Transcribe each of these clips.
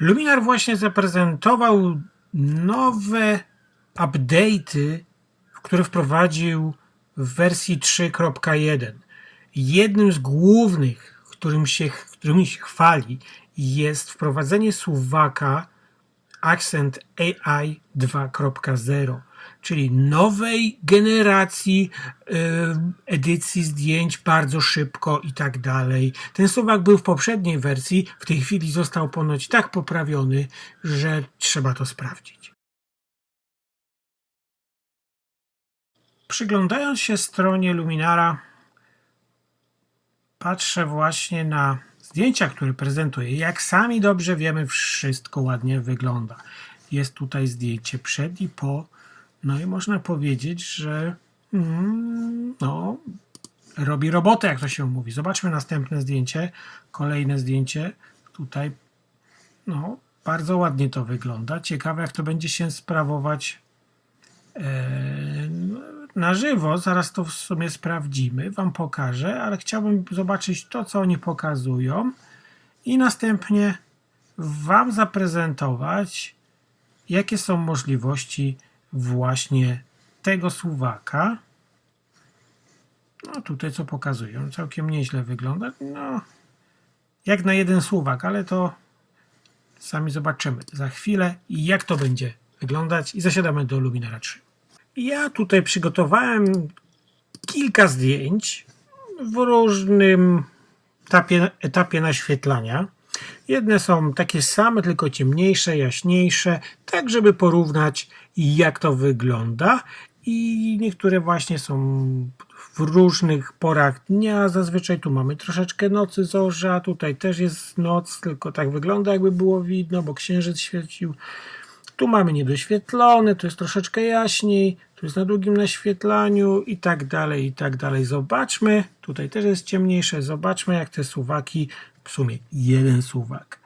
Luminar właśnie zaprezentował nowe update'y, które wprowadził w wersji 3.1. Jednym z głównych, którym się, którymi się chwali, jest wprowadzenie suwaka Accent AI 2.0, czyli nowej generacji y, edycji zdjęć bardzo szybko i tak dalej. Ten suwak był w poprzedniej wersji, w tej chwili został ponoć tak poprawiony, że trzeba to sprawdzić. Przyglądając się stronie Luminara, patrzę właśnie na zdjęcia, które prezentuje. Jak sami dobrze wiemy, wszystko ładnie wygląda. Jest tutaj zdjęcie przed i po. No i można powiedzieć, że mm, no, robi robotę, jak to się mówi. Zobaczmy następne zdjęcie. Kolejne zdjęcie. Tutaj no, bardzo ładnie to wygląda. Ciekawe, jak to będzie się sprawować e, na żywo. Zaraz to w sumie sprawdzimy, Wam pokażę, ale chciałbym zobaczyć to, co oni pokazują i następnie Wam zaprezentować, jakie są możliwości właśnie tego suwaka. No tutaj co pokazują, całkiem nieźle wygląda. No, jak na jeden suwak, ale to sami zobaczymy za chwilę, jak to będzie wyglądać i zasiadamy do Luminara 3. Ja tutaj przygotowałem kilka zdjęć w różnym etapie, etapie naświetlania. Jedne są takie same, tylko ciemniejsze, jaśniejsze, tak żeby porównać jak to wygląda. I niektóre właśnie są w różnych porach dnia. Zazwyczaj tu mamy troszeczkę nocy, zorza. Tutaj też jest noc, tylko tak wygląda, jakby było widno, bo księżyc świecił. Tu mamy niedoświetlone, tu jest troszeczkę jaśniej, tu jest na długim naświetlaniu i tak dalej, i tak dalej. Zobaczmy, tutaj też jest ciemniejsze, zobaczmy jak te suwaki, w sumie jeden suwak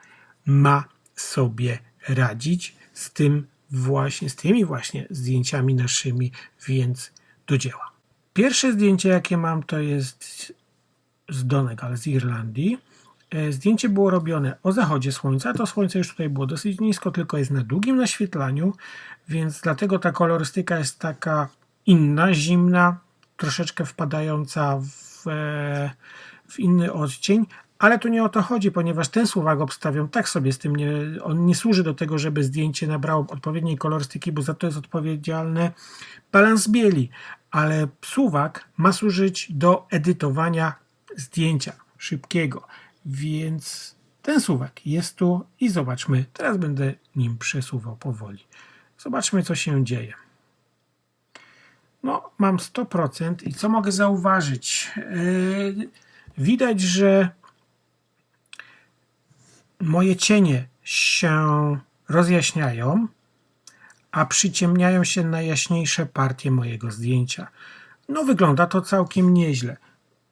ma sobie radzić z tym właśnie, z tymi właśnie zdjęciami naszymi, więc do dzieła. Pierwsze zdjęcie jakie mam to jest z Donegal, z Irlandii. E, Zdjęcie było robione o zachodzie słońca. To słońce już tutaj było dosyć nisko, tylko jest na długim naświetlaniu, więc dlatego ta kolorystyka jest taka inna, zimna, troszeczkę wpadająca w, e, w inny odcień. Ale tu nie o to chodzi, ponieważ ten suwak obstawiam tak sobie z tym, nie, on nie służy do tego, żeby zdjęcie nabrało odpowiedniej kolorystyki, bo za to jest odpowiedzialny balans bieli. Ale suwak ma służyć do edytowania zdjęcia szybkiego. Więc ten suwak jest tu i zobaczmy. Teraz będę nim przesuwał powoli. Zobaczmy, co się dzieje. No, mam 100% i co mogę zauważyć? Yy, widać, że moje cienie się rozjaśniają, a przyciemniają się najjaśniejsze partie mojego zdjęcia. No, wygląda to całkiem nieźle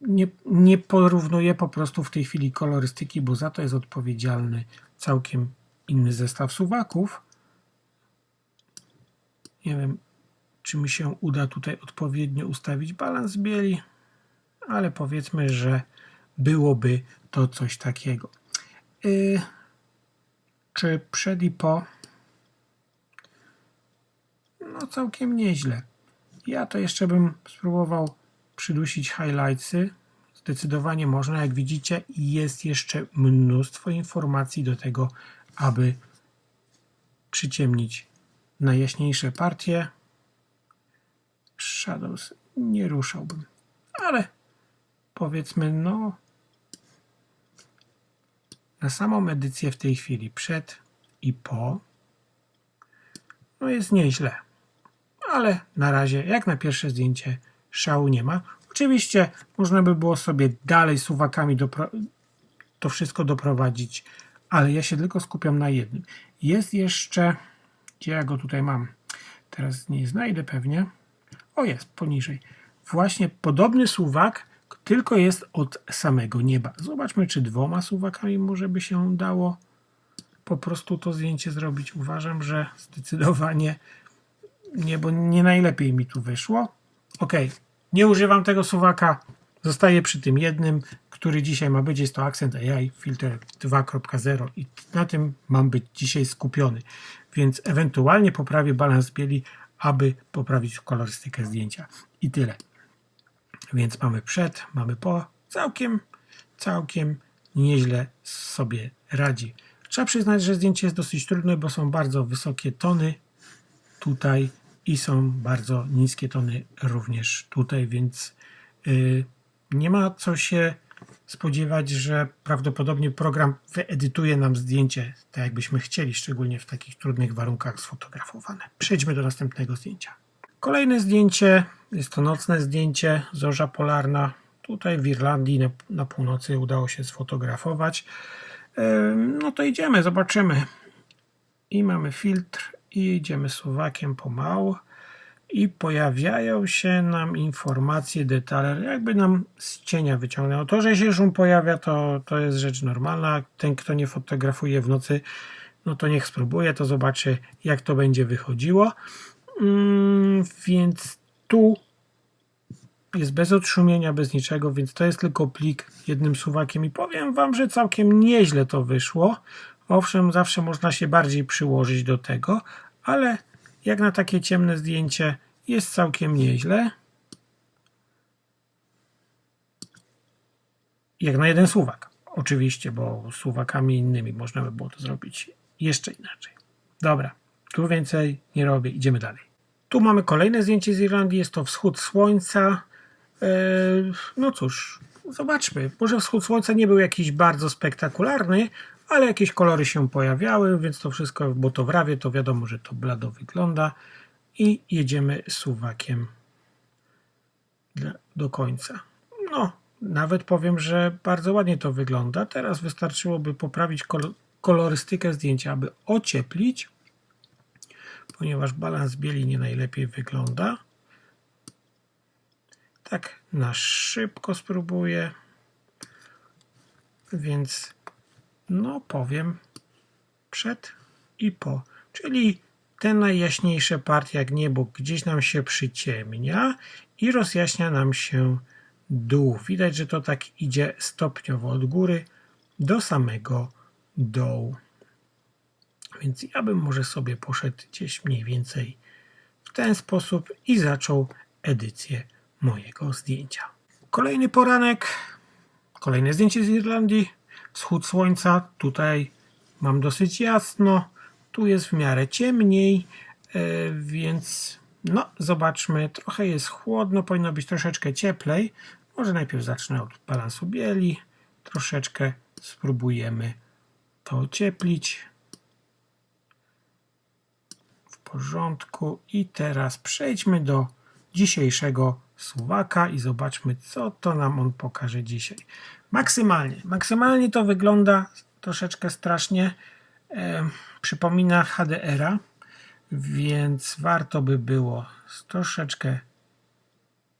nie, nie porównuję po prostu w tej chwili kolorystyki, bo za to jest odpowiedzialny całkiem inny zestaw suwaków. Nie wiem, czy mi się uda tutaj odpowiednio ustawić balans bieli, ale powiedzmy, że byłoby to coś takiego. Yy, czy przed i po? No całkiem nieźle. Ja to jeszcze bym spróbował przydusić highlightsy. Zdecydowanie można, jak widzicie, jest jeszcze mnóstwo informacji do tego, aby przyciemnić najjaśniejsze partie. Shadows nie ruszałbym, ale powiedzmy, no na samą edycję w tej chwili przed i po no jest nieźle, ale na razie jak na pierwsze zdjęcie szału nie ma. Oczywiście można by było sobie dalej suwakami to wszystko doprowadzić, ale ja się tylko skupiam na jednym. Jest jeszcze, gdzie ja go tutaj mam? Teraz nie znajdę pewnie. O jest, poniżej. Właśnie podobny suwak, tylko jest od samego nieba. Zobaczmy, czy dwoma suwakami może by się dało po prostu to zdjęcie zrobić. Uważam, że zdecydowanie nie, bo nie najlepiej mi tu wyszło. Ok, nie używam tego suwaka, zostaję przy tym jednym, który dzisiaj ma być, jest to Accent AI Filter 2.0 i na tym mam być dzisiaj skupiony. Więc ewentualnie poprawię balans bieli, aby poprawić kolorystykę zdjęcia. I tyle. Więc mamy przed, mamy po. Całkiem, całkiem nieźle sobie radzi. Trzeba przyznać, że zdjęcie jest dosyć trudne, bo są bardzo wysokie tony tutaj i są bardzo niskie tony również tutaj, więc yy, nie ma co się spodziewać, że prawdopodobnie program wyedytuje nam zdjęcie tak jakbyśmy chcieli, szczególnie w takich trudnych warunkach sfotografowane. Przejdźmy do następnego zdjęcia. Kolejne zdjęcie jest to nocne zdjęcie, zorza polarna. Tutaj w Irlandii na, na północy udało się sfotografować. No to idziemy, zobaczymy. I mamy filtr i idziemy suwakiem pomału i pojawiają się nam informacje, detale, jakby nam z cienia wyciągnęło. To, że się szum pojawia, to, to jest rzecz normalna. Ten, kto nie fotografuje w nocy, no to niech spróbuje, to zobaczy, jak to będzie wychodziło. Mm, więc tu jest bez odszumienia, bez niczego, więc to jest tylko plik jednym suwakiem i powiem Wam, że całkiem nieźle to wyszło. Owszem, zawsze można się bardziej przyłożyć do tego, ale jak na takie ciemne zdjęcie jest całkiem nieźle. Jak na jeden suwak. Oczywiście, bo suwakami innymi można by było to zrobić jeszcze inaczej. Dobra, tu więcej nie robię, idziemy dalej. Tu mamy kolejne zdjęcie z Irlandii, jest to wschód słońca. E, no cóż, zobaczmy. Może wschód słońca nie był jakiś bardzo spektakularny, ale jakieś kolory się pojawiały, więc to wszystko, bo to w rawie, to wiadomo, że to blado wygląda i jedziemy suwakiem do końca. No, nawet powiem, że bardzo ładnie to wygląda. Teraz wystarczyłoby poprawić kolorystykę zdjęcia, aby ocieplić, ponieważ balans bieli nie najlepiej wygląda. Tak na szybko spróbuję, więc no powiem przed i po, czyli te najjaśniejsze partie jak niebo gdzieś nam się przyciemnia i rozjaśnia nam się dół. Widać, że to tak idzie stopniowo od góry do samego dołu. Więc ja bym może sobie poszedł gdzieś mniej więcej w ten sposób i zaczął edycję mojego zdjęcia. Kolejny poranek, kolejne zdjęcie z Irlandii, wschód słońca, tutaj mam dosyć jasno, tu jest w miarę ciemniej, e, więc no zobaczmy, trochę jest chłodno, powinno być troszeczkę cieplej. Może najpierw zacznę od balansu bieli, troszeczkę spróbujemy to ocieplić. Porządku i teraz przejdźmy do dzisiejszego suwaka i zobaczmy, co to nam on pokaże dzisiaj. Maksymalnie. Maksymalnie to wygląda troszeczkę strasznie. E, przypomina HDR-a, więc warto by było troszeczkę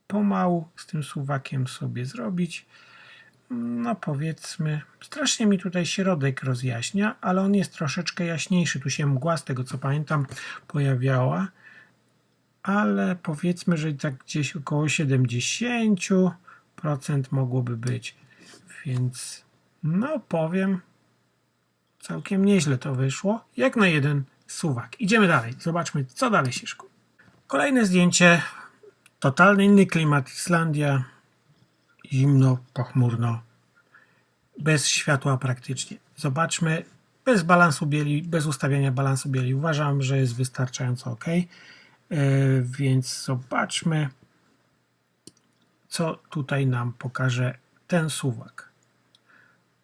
pomału z tym suwakiem sobie zrobić. No powiedzmy, strasznie mi tutaj środek rozjaśnia, ale on jest troszeczkę jaśniejszy. Tu się mgła, z tego co pamiętam, pojawiała ale powiedzmy, że tak gdzieś około 70% mogłoby być. Więc no powiem, całkiem nieźle to wyszło, jak na jeden suwak. Idziemy dalej, zobaczmy co dalej się szkuje. Kolejne zdjęcie, totalny inny klimat, Islandia, zimno, pochmurno, bez światła praktycznie. Zobaczmy, bez balansu bieli, bez ustawiania balansu bieli. Uważam, że jest wystarczająco ok. E, więc zobaczmy, co tutaj nam pokaże ten suwak.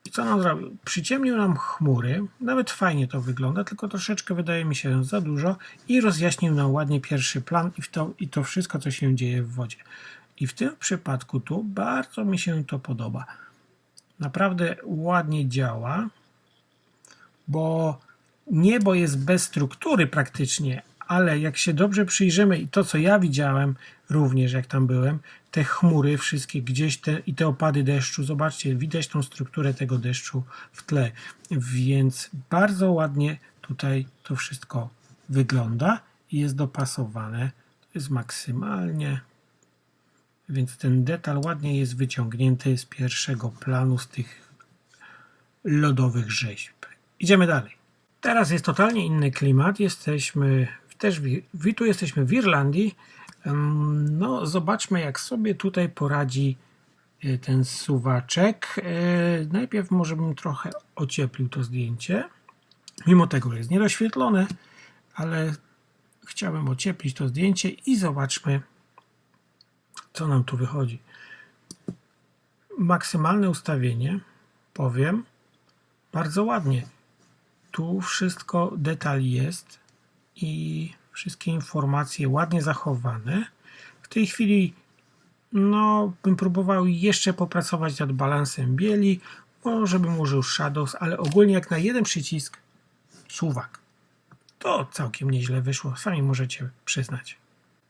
I co nam zrobił? Przyciemnił nam chmury, nawet fajnie to wygląda, tylko troszeczkę wydaje mi się za dużo i rozjaśnił nam ładnie pierwszy plan i to, i to wszystko, co się dzieje w wodzie. I w tym przypadku tu bardzo mi się to podoba. Naprawdę ładnie działa, bo niebo jest bez struktury praktycznie, ale jak się dobrze przyjrzymy i to, co ja widziałem również, jak tam byłem, te chmury wszystkie gdzieś te, i te opady deszczu, zobaczcie, widać tą strukturę tego deszczu w tle, więc bardzo ładnie tutaj to wszystko wygląda i jest dopasowane. To jest maksymalnie, Więc ten detal ładnie jest wyciągnięty z pierwszego planu, z tych lodowych rzeźb. Idziemy dalej. Teraz jest totalnie inny klimat. Jesteśmy też w, tu jesteśmy w Irlandii. No, zobaczmy, jak sobie tutaj poradzi e, ten suwaczek. E, Najpierw może bym trochę ocieplił to zdjęcie. Mimo tego, że jest niedoświetlone, ale chciałbym ocieplić to zdjęcie i zobaczmy, co nam tu wychodzi. Maksymalne ustawienie, powiem, bardzo ładnie. Tu wszystko detali jest i wszystkie informacje ładnie zachowane. W tej chwili no, bym próbował jeszcze popracować nad balansem bieli, może bym użył shadows, ale ogólnie jak na jeden przycisk suwak. To całkiem nieźle wyszło, sami możecie przyznać.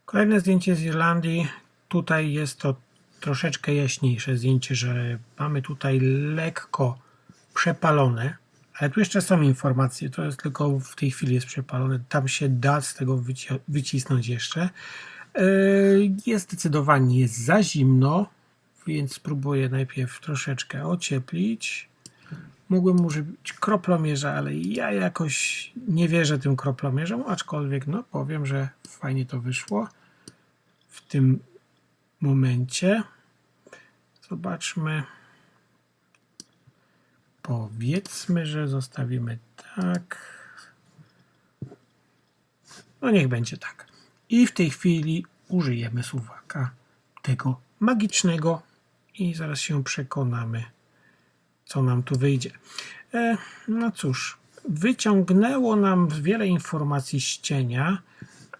Kolejne zdjęcie z Irlandii. Tutaj jest to troszeczkę jaśniejsze zdjęcie, że mamy tutaj lekko przepalone, ale tu jeszcze są informacje, to jest tylko w tej chwili jest przepalone, tam się da z tego wyci- wycisnąć jeszcze. Yy, Jest zdecydowanie za zimno, więc spróbuję najpierw troszeczkę ocieplić. Mógłbym użyć kroplomierza, ale ja jakoś nie wierzę tym kroplomierzom, aczkolwiek no powiem, że fajnie to wyszło w tym momencie. Zobaczmy. Powiedzmy, że zostawimy tak. No niech będzie tak. I w tej chwili użyjemy suwaka tego magicznego i zaraz się przekonamy, co nam tu wyjdzie. E, no cóż, wyciągnęło nam wiele informacji z cienia,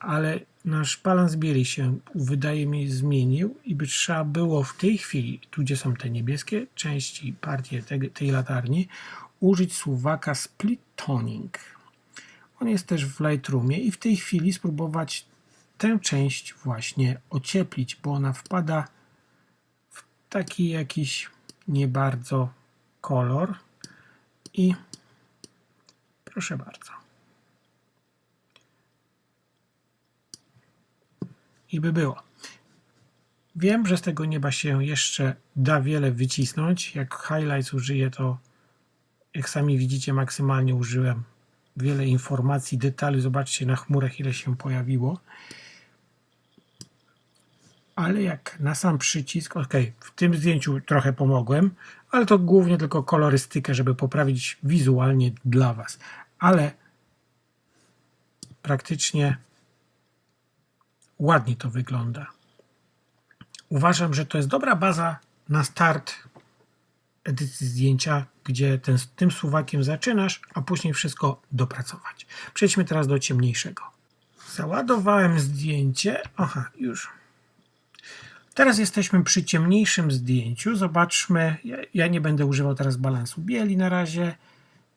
ale nasz balans bieli się, wydaje mi, zmienił i by trzeba było w tej chwili, tu gdzie są te niebieskie części, partie tej, tej latarni, użyć suwaka Split Toning. On jest też w Lightroomie i w tej chwili spróbować tę część właśnie ocieplić, bo ona wpada w taki jakiś nie bardzo kolor i proszę bardzo. I by było. Wiem, że z tego nieba się jeszcze da wiele wycisnąć. Jak highlights użyję, to jak sami widzicie, maksymalnie użyłem wiele informacji, detali. Zobaczcie na chmurach, ile się pojawiło. Ale jak na sam przycisk, ok, w tym zdjęciu trochę pomogłem, ale to głównie tylko kolorystykę, żeby poprawić wizualnie dla Was. Ale praktycznie ładnie to wygląda. Uważam, że to jest dobra baza na start edycji zdjęcia, gdzie ten, tym suwakiem zaczynasz, a później wszystko dopracować. Przejdźmy teraz do ciemniejszego. Załadowałem zdjęcie. Aha, już. Teraz jesteśmy przy ciemniejszym zdjęciu. Zobaczmy. Ja, ja nie będę używał teraz balansu bieli na razie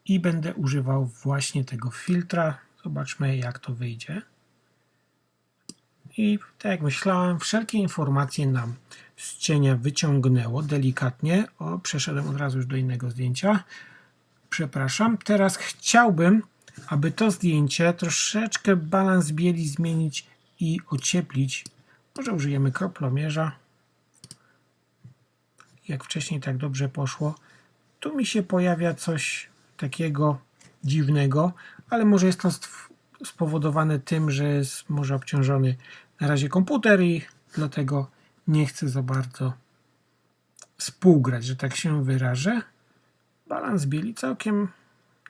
i będę używał właśnie tego filtra. Zobaczmy, jak to wyjdzie. I tak jak myślałem, wszelkie informacje nam z cienia wyciągnęło delikatnie. O, przeszedłem od razu już do innego zdjęcia. Przepraszam. Teraz chciałbym, aby to zdjęcie troszeczkę balans bieli zmienić i ocieplić. Może użyjemy kroplomierza. Jak wcześniej tak dobrze poszło. Tu mi się pojawia coś takiego dziwnego, ale może jest to spowodowane tym, że jest może obciążony na razie komputer i dlatego nie chcę za bardzo współgrać, że tak się wyrażę. Balans bieli całkiem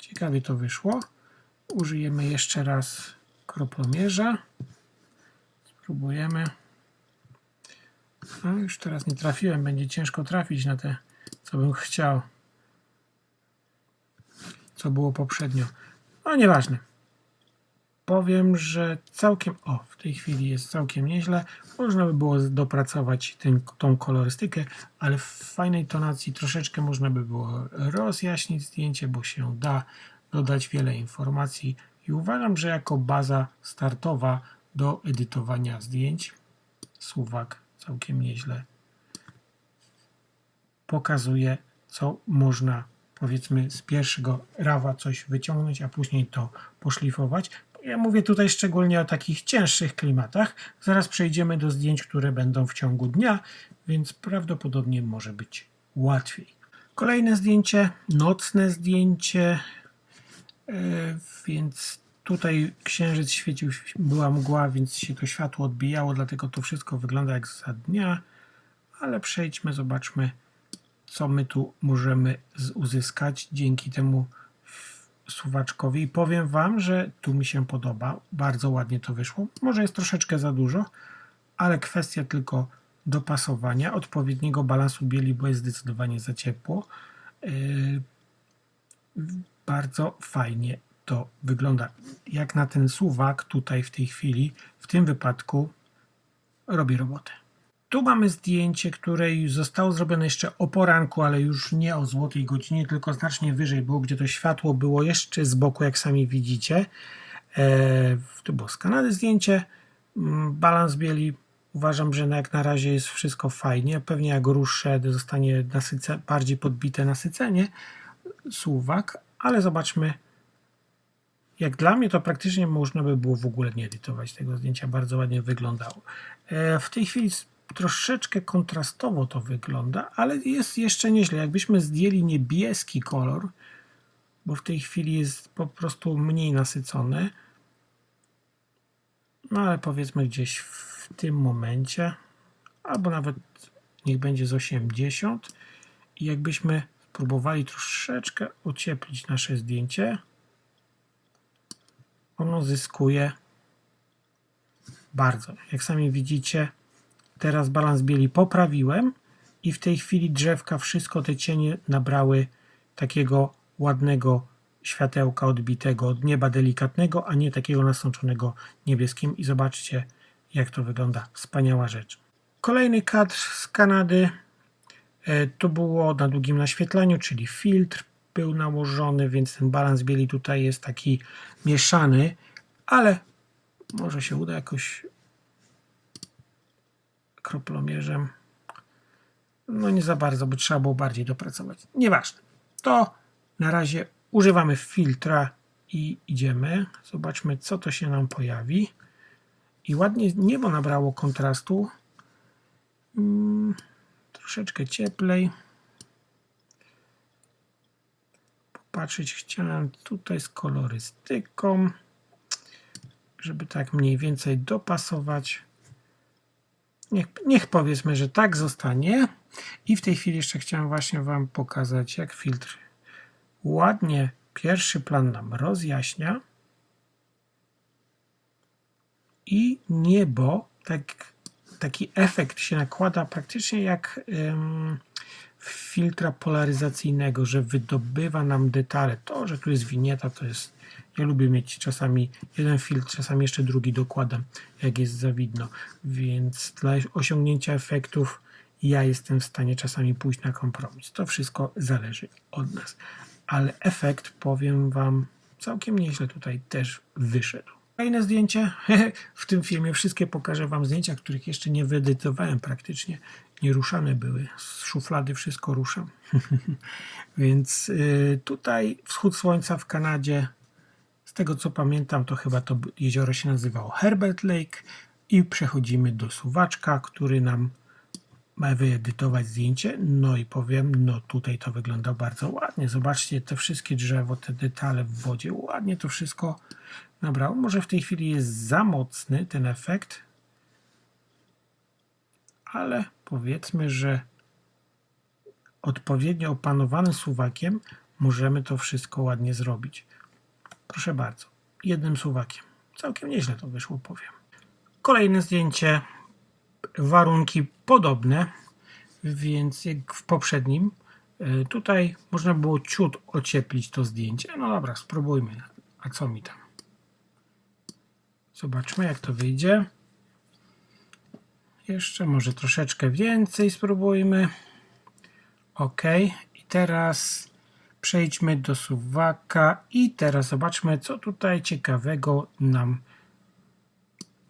ciekawie to wyszło. Użyjemy jeszcze raz kroplomierza. Spróbujemy. No, już teraz nie trafiłem, będzie ciężko trafić na te, co bym chciał. Co było poprzednio. No nieważne powiem, że całkiem, o, w tej chwili jest całkiem nieźle. Można by było dopracować tym, tą kolorystykę, ale w fajnej tonacji troszeczkę można by było rozjaśnić zdjęcie, bo się da dodać wiele informacji i uważam, że jako baza startowa do edytowania zdjęć Suwak całkiem nieźle pokazuje, co można powiedzmy z pierwszego rawa coś wyciągnąć, a później to poszlifować. Ja mówię tutaj szczególnie o takich cięższych klimatach. Zaraz przejdziemy do zdjęć, które będą w ciągu dnia, więc prawdopodobnie może być łatwiej. Kolejne zdjęcie, nocne zdjęcie, e, więc tutaj księżyc świecił, była mgła, więc się to światło odbijało, dlatego to wszystko wygląda jak za dnia, ale przejdźmy, zobaczmy, co my tu możemy uzyskać dzięki temu suwaczkowi. I powiem Wam, że tu mi się podoba, bardzo ładnie to wyszło. Może jest troszeczkę za dużo, ale kwestia tylko dopasowania, odpowiedniego balansu bieli, bo jest zdecydowanie za ciepło. Yy, bardzo fajnie to wygląda. Jak na ten suwak tutaj w tej chwili, w tym wypadku robi robotę. Tu mamy zdjęcie, które zostało zrobione jeszcze o poranku, ale już nie o złotej godzinie, tylko znacznie wyżej było, gdzie to światło było jeszcze z boku, jak sami widzicie. E, to było z Kanady zdjęcie. Mm, Balans bieli uważam, że jak na razie jest wszystko fajnie. Pewnie jak ruszę, zostanie nasyce, bardziej podbite nasycenie suwak, ale zobaczmy. Jak dla mnie to praktycznie można by było w ogóle nie edytować tego zdjęcia. Bardzo ładnie wyglądało. E, W tej chwili troszeczkę kontrastowo to wygląda, ale jest jeszcze nieźle. Jakbyśmy zdjęli niebieski kolor, bo w tej chwili jest po prostu mniej nasycony, no ale powiedzmy gdzieś w tym momencie, albo nawet niech będzie z 80 i jakbyśmy spróbowali troszeczkę ocieplić nasze zdjęcie, ono zyskuje bardzo. Jak sami widzicie, teraz balans bieli poprawiłem i w tej chwili drzewka, wszystko te cienie nabrały takiego ładnego światełka odbitego od nieba delikatnego, a nie takiego nasączonego niebieskim i zobaczcie jak to wygląda. Wspaniała rzecz. Kolejny kadr z Kanady E, to było na długim naświetlaniu, czyli filtr był nałożony, więc ten balans bieli tutaj jest taki mieszany, ale może się uda jakoś kroplomierzem. No nie za bardzo, bo trzeba było bardziej dopracować. Nieważne. To na razie używamy filtra i idziemy. Zobaczmy, co to się nam pojawi. I ładnie niebo nabrało kontrastu. Mm, troszeczkę cieplej. Popatrzeć chciałem tutaj z kolorystyką, żeby tak mniej więcej dopasować. Niech, niech powiedzmy, że tak zostanie. I w tej chwili jeszcze chciałem właśnie Wam pokazać, jak filtr ładnie pierwszy plan nam rozjaśnia. I niebo, tak, taki efekt się nakłada praktycznie jak em, filtra polaryzacyjnego, że wydobywa nam detale. To, że tu jest winieta, to jest. Ja lubię mieć czasami jeden filtr, czasami jeszcze drugi dokładam, jak jest za widno. Więc dla osiągnięcia efektów ja jestem w stanie czasami pójść na kompromis. To wszystko zależy od nas. Ale efekt, powiem Wam, całkiem nieźle tutaj też wyszedł. Kolejne zdjęcie. W tym filmie wszystkie pokażę Wam zdjęcia, których jeszcze nie wyedytowałem praktycznie. Nieruszane były. Z szuflady wszystko ruszam. Więc y, tutaj wschód słońca w Kanadzie. Z tego co pamiętam, to chyba to jezioro się nazywało Herbert Lake. I przechodzimy do suwaczka, który nam ma wyedytować zdjęcie. No i powiem, no tutaj to wygląda bardzo ładnie. Zobaczcie te wszystkie drzewo, te detale w wodzie. Ładnie to wszystko nabrało. Może w tej chwili jest za mocny ten efekt, ale powiedzmy, że odpowiednio opanowanym suwakiem możemy to wszystko ładnie zrobić. Proszę bardzo, jednym suwakiem. Całkiem nieźle to wyszło, powiem. Kolejne zdjęcie. Warunki podobne, więc jak w poprzednim. y, Tutaj można było ciut ocieplić to zdjęcie. No dobra, spróbujmy. A co mi tam? Zobaczmy, jak to wyjdzie. Jeszcze może troszeczkę więcej spróbujmy. OK. I teraz przejdźmy do suwaka i teraz zobaczmy, co tutaj ciekawego nam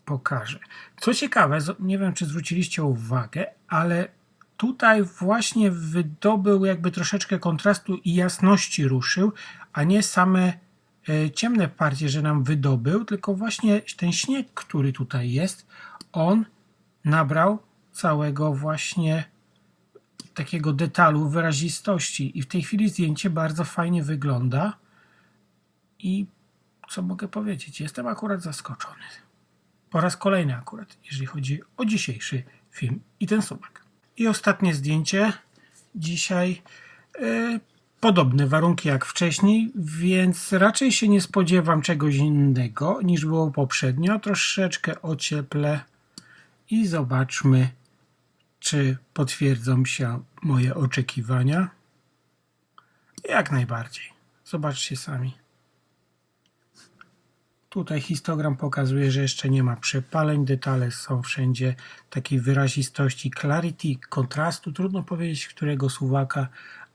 pokaże. Co ciekawe, nie wiem, czy zwróciliście uwagę, ale tutaj właśnie wydobył jakby troszeczkę kontrastu i jasności ruszył, a nie same e, ciemne partie, że nam wydobył, tylko właśnie ten śnieg, który tutaj jest, on nabrał całego właśnie takiego detalu, wyrazistości i w tej chwili zdjęcie bardzo fajnie wygląda i co mogę powiedzieć, jestem akurat zaskoczony. Po raz kolejny akurat, jeżeli chodzi o dzisiejszy film i ten suwak. I ostatnie zdjęcie. Dzisiaj e, podobne warunki jak wcześniej, więc raczej się nie spodziewam czegoś innego niż było poprzednio. Troszeczkę ocieplę i zobaczmy, czy potwierdzą się moje oczekiwania. Jak najbardziej. Zobaczcie sami. Tutaj histogram pokazuje, że jeszcze nie ma przepaleń, detale są wszędzie takiej wyrazistości, clarity, kontrastu. Trudno powiedzieć, którego suwaka,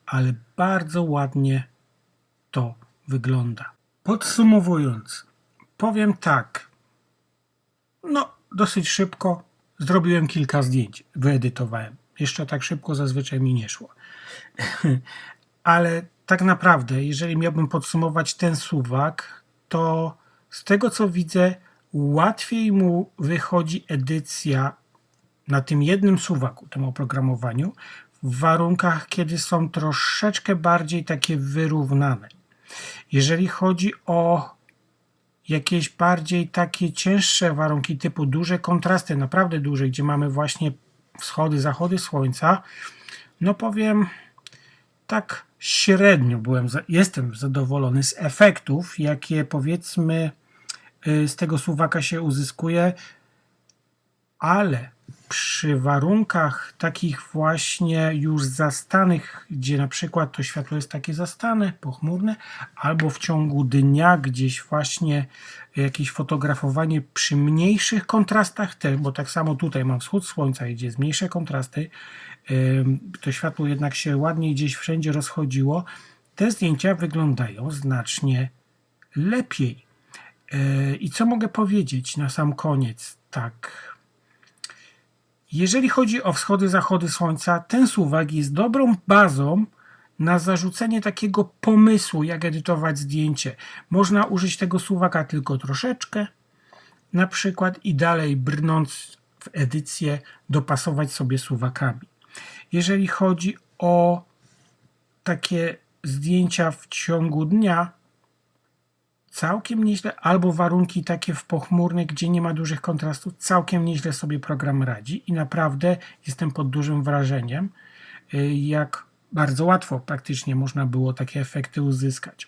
ale bardzo ładnie to wygląda. Podsumowując, powiem tak. No, dosyć szybko zrobiłem kilka zdjęć, wyedytowałem. Jeszcze tak szybko zazwyczaj mi nie szło. ale tak naprawdę, jeżeli miałbym podsumować ten suwak, to z tego co widzę, łatwiej mu wychodzi edycja na tym jednym suwaku, tym oprogramowaniu, w warunkach, kiedy są troszeczkę bardziej takie wyrównane. Jeżeli chodzi o jakieś bardziej takie cięższe warunki typu duże kontrasty, naprawdę duże, gdzie mamy właśnie wschody, zachody słońca, no powiem tak średnio byłem, jestem zadowolony z efektów, jakie powiedzmy Y, z tego suwaka się uzyskuje, ale przy warunkach takich właśnie już zastanych, gdzie na przykład to światło jest takie zastane, pochmurne, albo w ciągu dnia gdzieś właśnie jakieś fotografowanie przy mniejszych kontrastach, bo tak samo tutaj mam wschód słońca, gdzie jest mniejsze kontrasty, to światło jednak się ładniej gdzieś wszędzie rozchodziło, te zdjęcia wyglądają znacznie lepiej. E, I co mogę powiedzieć na sam koniec? Tak. Jeżeli chodzi o wschody, zachody słońca, ten suwak jest dobrą bazą na zarzucenie takiego pomysłu, jak edytować zdjęcie. Można użyć tego suwaka tylko troszeczkę, na przykład, i dalej brnąc w edycję, dopasować sobie suwakami. Jeżeli chodzi o takie zdjęcia w ciągu dnia, całkiem nieźle, albo warunki takie w pochmurnych, gdzie nie ma dużych kontrastów, całkiem nieźle sobie program radzi i naprawdę jestem pod dużym wrażeniem, y, jak bardzo łatwo praktycznie można było takie efekty uzyskać.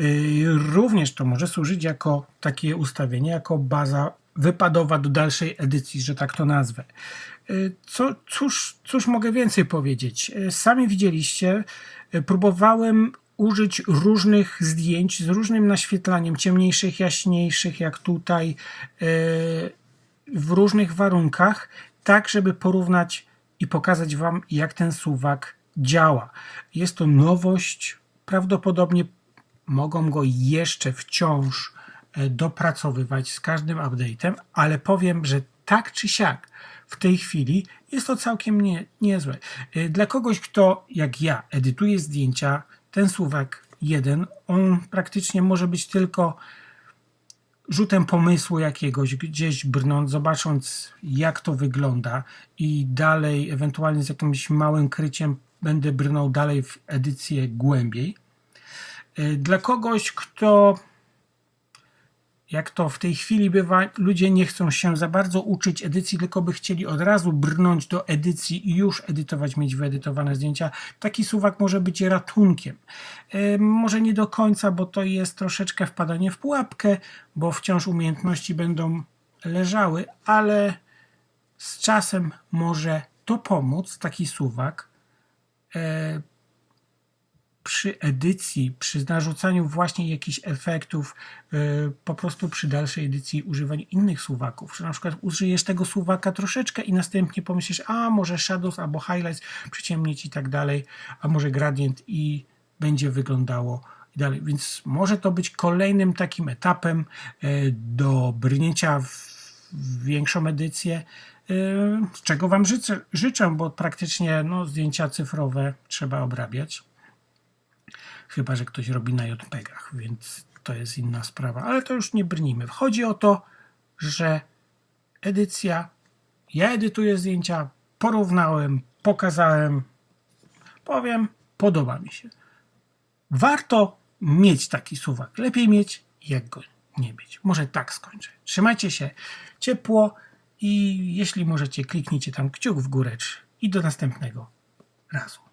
Y, również to może służyć jako takie ustawienie, jako baza wypadowa do dalszej edycji, że tak to nazwę. Y, co, cóż, cóż mogę więcej powiedzieć? Sami widzieliście, próbowałem użyć różnych zdjęć z różnym naświetlaniem, ciemniejszych, jaśniejszych, jak tutaj, e, w różnych warunkach, tak żeby porównać i pokazać Wam, jak ten suwak działa. Jest to nowość, prawdopodobnie mogą go jeszcze wciąż e, dopracowywać z każdym update'em, ale powiem, że tak czy siak w tej chwili jest to całkiem nie, niezłe. E, dla kogoś, kto jak ja edytuje zdjęcia, ten suwak jeden, on praktycznie może być tylko rzutem pomysłu jakiegoś, gdzieś brnąc, zobacząc jak to wygląda i dalej, ewentualnie z jakimś małym kryciem będę brnął dalej w edycję głębiej. E, dla kogoś, kto jak to w tej chwili bywa, ludzie nie chcą się za bardzo uczyć edycji, tylko by chcieli od razu brnąć do edycji i już edytować, mieć wyedytowane zdjęcia. Taki suwak może być ratunkiem. Może nie do końca, bo to jest troszeczkę wpadanie w pułapkę, bo wciąż umiejętności będą leżały, ale z czasem może to pomóc, taki suwak, e, przy edycji, przy narzucaniu właśnie jakichś efektów, yy, po prostu przy dalszej edycji używaniu innych suwaków. Że na przykład użyjesz tego suwaka troszeczkę i następnie pomyślisz, a może shadows albo highlights, przyciemnić i tak dalej, a może gradient i będzie wyglądało dalej. Więc może to być kolejnym takim etapem yy, do brnięcia w, większą edycję, z czego Wam życzę, życzę bo praktycznie no, zdjęcia cyfrowe trzeba obrabiać. Chyba że ktoś robi na JPEGach, więc to jest inna sprawa, ale to już nie brnijmy. Chodzi o to, że edycja, ja edytuję zdjęcia, porównałem, pokazałem, powiem, podoba mi się. Warto mieć taki suwak. Lepiej mieć, jak go nie mieć. Może tak skończę. Trzymajcie się ciepło i jeśli możecie, kliknijcie tam kciuk w górę i do następnego razu.